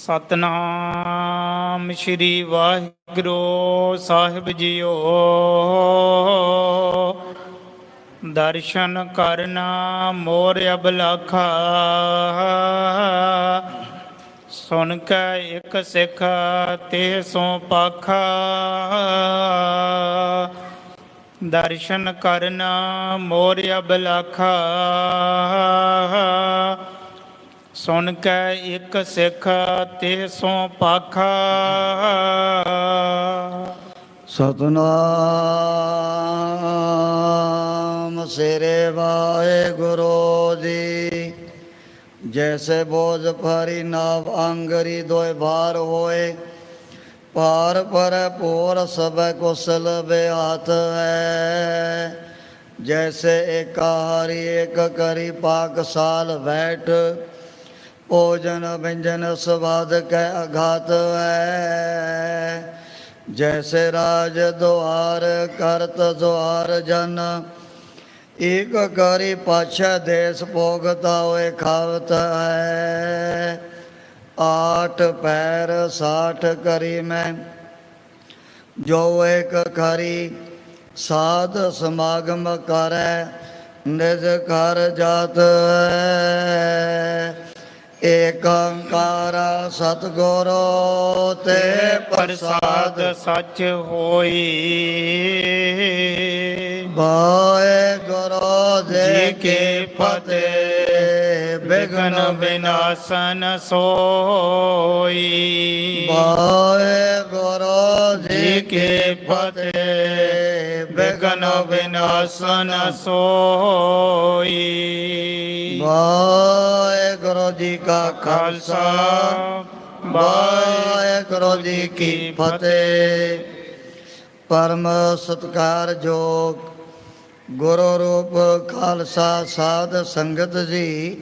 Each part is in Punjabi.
ਸਤਨਾਮ ਸ੍ਰੀ ਵਾਹਿਗੁਰੂ ਸਾਹਿਬ ਜੀਓ। ਦਰਸ਼ਨ ਕਰਨਾ ਮੋਰ ਅਬਲਖਾ। ਸੁਣ ਕੇ ਇੱਕ ਸਿੱਖ ਤੇ ਸੋ ਪਾਖਾ। ਦਰਸ਼ਨ ਕਰਨਾ ਮੋਰ ਅਬਲਖਾ। ਸੁਣ ਕੇ ਇੱਕ ਸਿੱਖ ਤੇ ਸੋ ਪਾਖਾ। ਸਤਨਾਮ ਸੇਰੇ ਵਾਹਿਗੁਰੂ ਜੀ। ਜੈਸੇ ਬੋਝ ਭਰੀ ਨਾਵ ਅੰਗਰੀ ਦੋਇ ਭਾਰ ਹੋਏ। ਪਾਰ ਪਰ ਪੂਰ ਸਭੈ ਕੁਸਲ ਬਿਆਤ ਹੈ। ਜੈਸੇ ਏਕ ਹਰੀ ਏਕ ਕਰੀ ਪਾਕ ਸਾਲ ਬੈਠ। ਭੋਜਨ व्यंजन ਸਵਾਦ ਕੈ ਅਘਾਤ ਹੈ ਜੈਸੇ ਰਾਜ ਦੁਆਰ ਕਰਤ ਦੁਆਰ ਜਨ ਏਕ ਕਰੀ ਪਾਛੈ ਦੇਸ ਭੋਗਤਾ ਹੋਏ ਖਾਵਤ ਹੈ ਆਠ ਪੈਰ ਸਾਠ ਕਰੀ ਮੈਂ ਜੋ ਏਕ ਕਰੀ ਸਾਧ ਸਮਾਗਮ ਕਰੈ ਨਿਜ ਘਰ ਜਾਤ ਹੈ ਏਕ ਓੰਕਾਰ ਸਤਿਗੁਰੂ ਤੇ ਪ੍ਰਸਾਦ ਸੱਚ ਹੋਈ। ਵਾਹਿਗੁਰੂ ਜੀ ਜੀ ਕੀ ਫਤਿਹ। ਬਿਗਨ ਵਿਨਾਸ਼ਨ ਸੋਈ। ਵਾਹਿਗੁਰੂ ਜੀ ਜੀ ਕੀ ਫਤਿਹ। ਬਿਗਨ ਵਿਨਾਸ਼ਨ ਸੋਈ। ਵਾਹਿਗੁਰੂ ਜੀ ਕਾ ਖਾਲਸਾ, ਵਾਹਿਗੁਰੂ ਜੀ ਕੀ ਫਤਿਹ। ਪਰਮ ਸਤਿਕਾਰਯੋਗ ਗੁਰੂ ਰੂਪ ਖਾਲਸਾ ਸਾਧ ਸੰਗਤ ਜੀ,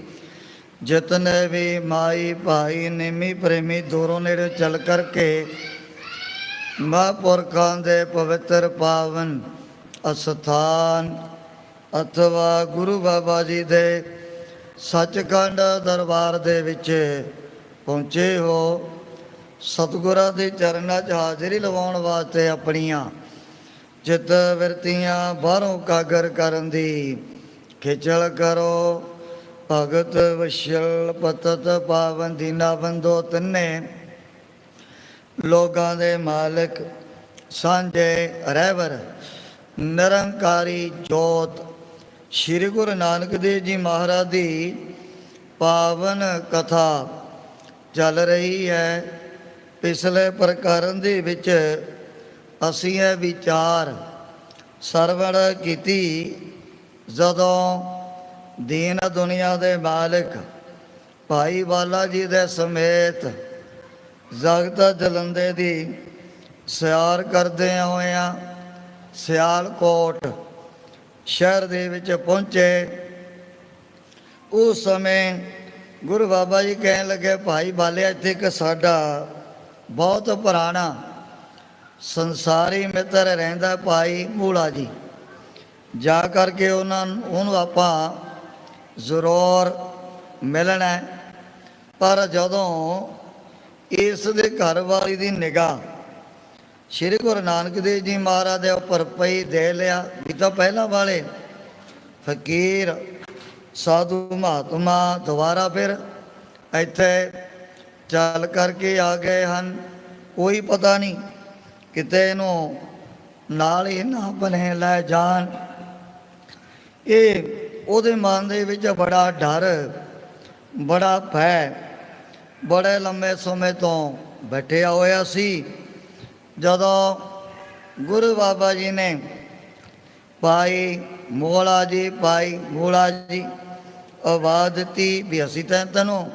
ਜਿਤਨੇ ਵੀ ਮਾਈ ਭਾਈ ਨਿਮੀ ਪ੍ਰੇਮੀ ਦੂਰੋਂ ਨੇੜੇ ਚੱਲ ਕਰਕੇ ਮਹਾਂਪੁਰਖਾਂ ਦੇ ਪਵਿੱਤਰ ਪਾਵਨ ਅਸਥਾਨ ਅਥਵਾ ਗੁਰੂ ਬਾਬਾ ਜੀ ਦੇ ਸੱਚਖੰਡ ਦਰਬਾਰ ਦੇ ਵਿੱਚ ਪਹੁੰਚੇ ਹੋ। ਸਤਿਗੁਰਾਂ ਦੇ ਚਰਨਾਂ 'ਚ ਹਾਜ਼ਰੀ ਲਵਾਉਣ ਵਾਸਤੇ ਆਪਣੀਆਂ ਚਿੱਤ ਵਰਤੀਆਂ ਬਾਹਰੋਂ ਕਾਗਰ ਕਰਨ ਦੀ ਖੇਚਲ ਕਰੋ। ਭਗਤ ਵਿਸ਼ਲ ਪਤਤ ਪਾਵਨ ਦੀਨਾ ਬੰਦੋ ਤੰਨੇ। ਲੋਕਾਂ ਦੇ ਮਾਲਕ ਸਾਂਝੇ ਰਹਿਬਰ, ਨਿਰੰਕਾਰੀ ਜੋਤ ਸ੍ਰੀ ਗੁਰੂ ਨਾਨਕ ਦੇਵ ਜੀ ਮਹਾਰਾਜ ਦੀ ਪਾਵਨ ਕਥਾ ਚੱਲ ਰਹੀ ਹੈ। ਪਿਛਲੇ ਪ੍ਰਕਰਨ ਦੇ ਵਿੱਚ ਅਸੀਂ ਇਹ ਵਿਚਾਰ ਸਰਵਣ ਕੀਤੀ। ਜਦੋਂ ਦੀਨ ਦੁਨੀਆ ਦੇ ਮਾਲਕ ਭਾਈ ਵਾਲਾ ਜੀ ਦੇ ਸਮੇਤ ਜਗਤ ਜਲੰਦੇ ਦੀ ਸਿਆਰ ਕਰਦੇ ਹੋਇਆਂ ਸਿਆਲਕੋਟ ਸ਼ਹਿਰ ਦੇ ਵਿੱਚ ਪਹੁੰਚੇ। ਉਸ ਸਮੇਂ ਗੁਰੂ ਬਾਬਾ ਜੀ ਕਹਿਣ ਲੱਗੇ, ਭਾਈ ਬਾਲਿਆ, ਇੱਥੇ ਇੱਕ ਸਾਡਾ ਬਹੁਤ ਪੁਰਾਣਾ ਸੰਸਾਰੀ ਮਿੱਤਰ ਰਹਿੰਦਾ ਭਾਈ ਮੂਲਾ ਜੀ। ਜਾ ਕਰਕੇ ਉਹਨਾਂ ਉਹਨੂੰ ਆਪਾਂ ਜ਼ਰੂਰ ਮਿਲਣਾ ਪਰ ਜਦੋਂ ਇਸ ਦੇ ਘਰ ਵਾਲੀ ਦੀ ਨਿਗਾਹ ਸ਼੍ਰੀ ਗੁਰੂ ਨਾਨਕ ਦੇਵ ਜੀ ਮਹਾਰਾਜ ਦੇ ਉੱਪਰ ਪਈ ਦੇ ਲਿਆ। ਵੀ ਤਾਂ ਪਹਿਲਾਂ ਵਾਲੇ, ਫਕੀਰ, ਸਾਧੂ, ਮਹਾਤਮਾ, ਦੁਬਾਰਾ ਫਿਰ ਇੱਥੇ ਚੱਲ ਕਰਕੇ ਆ ਗਏ ਹਨ। ਕੋਈ ਪਤਾ ਨਹੀਂ ਕਿਤੇ ਇਹਨੂੰ ਨਾਲ ਹੀ ਨਾ ਬਣੇ, ਲੈ ਜਾਣ। ਇਹ ਉਹਦੇ ਮਨ ਦੇ ਵਿੱਚ ਬੜਾ ਡਰ, ਬੜਾ ਭੈ, ਬੜੇ ਲੰਮੇ ਸਮੇਂ ਤੋਂ ਬੈਠਿਆ ਹੋਇਆ ਸੀ। ਜਦੋਂ ਗੁਰੂ ਬਾਬਾ ਜੀ ਨੇ ਭਾਈ ਮੋਲਾ ਜੀ, ਭਾਈ ਮੋਲਾ ਜੀ ਆਵਾਜ਼ ਦਿੱਤੀ ਵੀ ਅਸੀਂ ਤਾਂ ਤੈਨੂੰ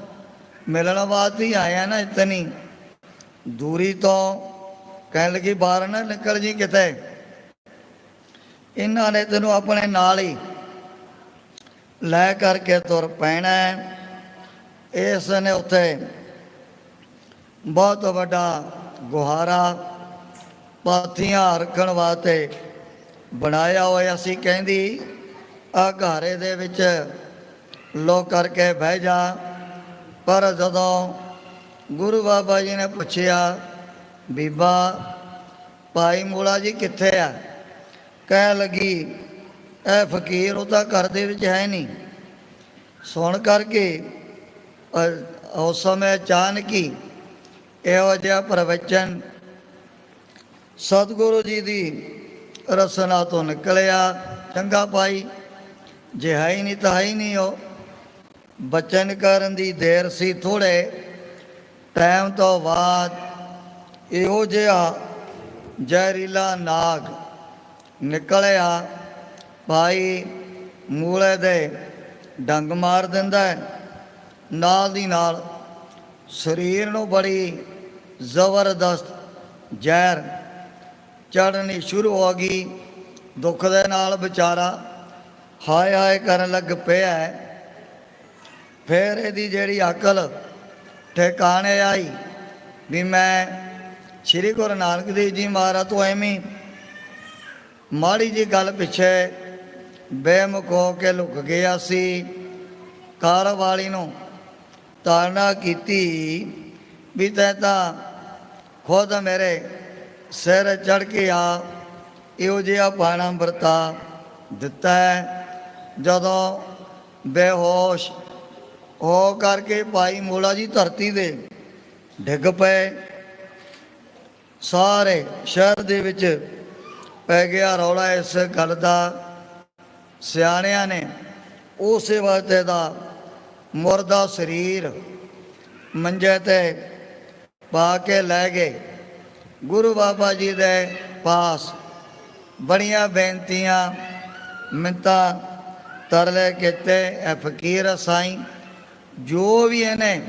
ਮਿਲਣ ਵਾਸਤੇ ਹੀ ਆਇਆ ਨਾ ਇਤਨੀ ਦੂਰੀ ਤੋਂ ਕਹਿਣ ਲੱਗੀ, ਬਾਹਰ ਨਾ ਨਿਕਲ ਜੀ ਕਿਤੇ ਇਹਨਾਂ ਨੇ ਤੈਨੂੰ ਆਪਣੇ ਨਾਲ ਹੀ ਲੈ ਕਰਕੇ ਤੁਰ ਪੈਣਾ ਹੈ। ਇਸ ਨੇ ਉੱਥੇ ਬਹੁਤ ਵੱਡਾ ਗੁਹਾਰਾ ਪਾਥੀਆਂ ਰੱਖਣ ਵਾਸਤੇ ਬਣਾਇਆ ਹੋਇਆ ਸੀ। ਕਹਿੰਦੀ ਆ ਘਾਰੇ ਦੇ ਵਿੱਚ ਲੋ ਕਰਕੇ ਬਹਿ ਜਾ। ਪਰ ਜਦੋਂ ਗੁਰੂ ਬਾਬਾ ਜੀ ਨੇ ਪੁੱਛਿਆ, ਬੀਬਾ, ਭਾਈ ਮੂਲਾ ਜੀ ਕਿੱਥੇ ਆ? ਕਹਿ ਲੱਗੀ, ਇਹ ਫਕੀਰ ਉਹ ਤਾਂ ਘਰ ਦੇ ਵਿੱਚ ਹੈ ਨਹੀਂ। ਸੁਣ ਕਰਕੇ ਉਸ ਸਮੇਂ ਅਚਾਨਕ ਹੀ ਇਹੋ ਜਿਹਾ ਪ੍ਰਵਚਨ ਸਤਿਗੁਰੂ ਜੀ ਦੀ ਰਸਨਾ ਤੋਂ ਨਿਕਲਿਆ, ਚੰਗਾ ਭਾਈ, ਜੇ ਹੈ ਹੀ ਨਹੀਂ ਤਾਂ ਹੈ ਹੀ ਨਹੀਂ ਉਹ। ਬਚਨ ਕਰਨ ਦੀ ਦੇਰ ਸੀ ਥੋੜੇ ਟਾਈਮ ਤੋਂ ਬਾਅਦ ਇਹੋ ਜਿਹਾ ਜ਼ਹਿਰੀਲਾ ਨਾਗ ਨਿਕਲਿਆ, ਭਾਈ ਮੂਲੇ ਦੇ ਡੰਗ ਮਾਰ ਦਿੰਦਾ ਹੈ। ਨਾਲ ਦੀ ਨਾਲ ਸਰੀਰ ਨੂੰ ਬੜੀ ਜ਼ਬਰਦਸਤ ਜ਼ਹਿਰ ਚੜਨੀ ਸ਼ੁਰੂ ਹੋ ਗਈ। ਦੁੱਖ ਦੇ ਨਾਲ ਵਿਚਾਰਾ ਹਾਏ ਹਾਏ ਕਰਨ ਲੱਗ ਪਿਆ ਫਿਰ ਇਹਦੀ ਜਿਹੜੀ ਅਕਲ ਠਿਕਾਣੇ ਆਈ ਵੀ ਮੈਂ ਸ੍ਰੀ ਗੁਰੂ ਨਾਨਕ ਦੇਵ ਜੀ ਮਹਾਰਾਜ ਤੋਂ ਐਵੇਂ ਮਾੜੀ ਜੀ ਗੱਲ ਪਿੱਛੇ ਬੇਮੁਖ ਹੋ ਕੇ ਲੁਕ ਗਿਆ ਸੀ। ਕਾਰ ਵਾਲੀ ਨੂੰ ਤਾੜਨਾ ਕੀਤੀ ਵੀ ਤੈ ਤਾਂ ਖੁਦ ਮੇਰੇ ਸਿਰ ਚੜ ਕੇ ਆ, ਇਹੋ ਜਿਹਾ ਪਾਣਾ ਵਰਤਾ ਦਿੱਤਾ ਹੈ। ਜਦੋਂ ਬੇਹੋਸ਼ ਹੋ ਕਰਕੇ ਭਾਈ ਮੋਲਾ ਜੀ ਧਰਤੀ ਦੇ ਡਿੱਗ ਪਏ, ਸਾਰੇ ਸ਼ਹਿਰ ਦੇ ਵਿੱਚ ਪੈ ਗਿਆ ਰੌਲਾ। ਇਸ ਗੱਲ ਦਾ ਸਿਆਣਿਆਂ ਨੇ ਉਸੇ ਵਕਤ ਦਾ ਮੁਰਦਾ ਸਰੀਰ ਮੰਜੇ ਤੇ ਪਾ ਕੇ ਲੈ ਗਏ। ਗੁਰੂ ਬਾਬਾ ਜੀ ਦੇ ਪਾਸ ਬੜੀਆਂ ਬੇਨਤੀਆਂ, ਮਿੰਤਾ ਤਰਲੇ ਕੀਤੇ ਇਹ ਫਕੀਰ ਸਾਈਂ, ਜੋ ਵੀ ਇਹਨੇ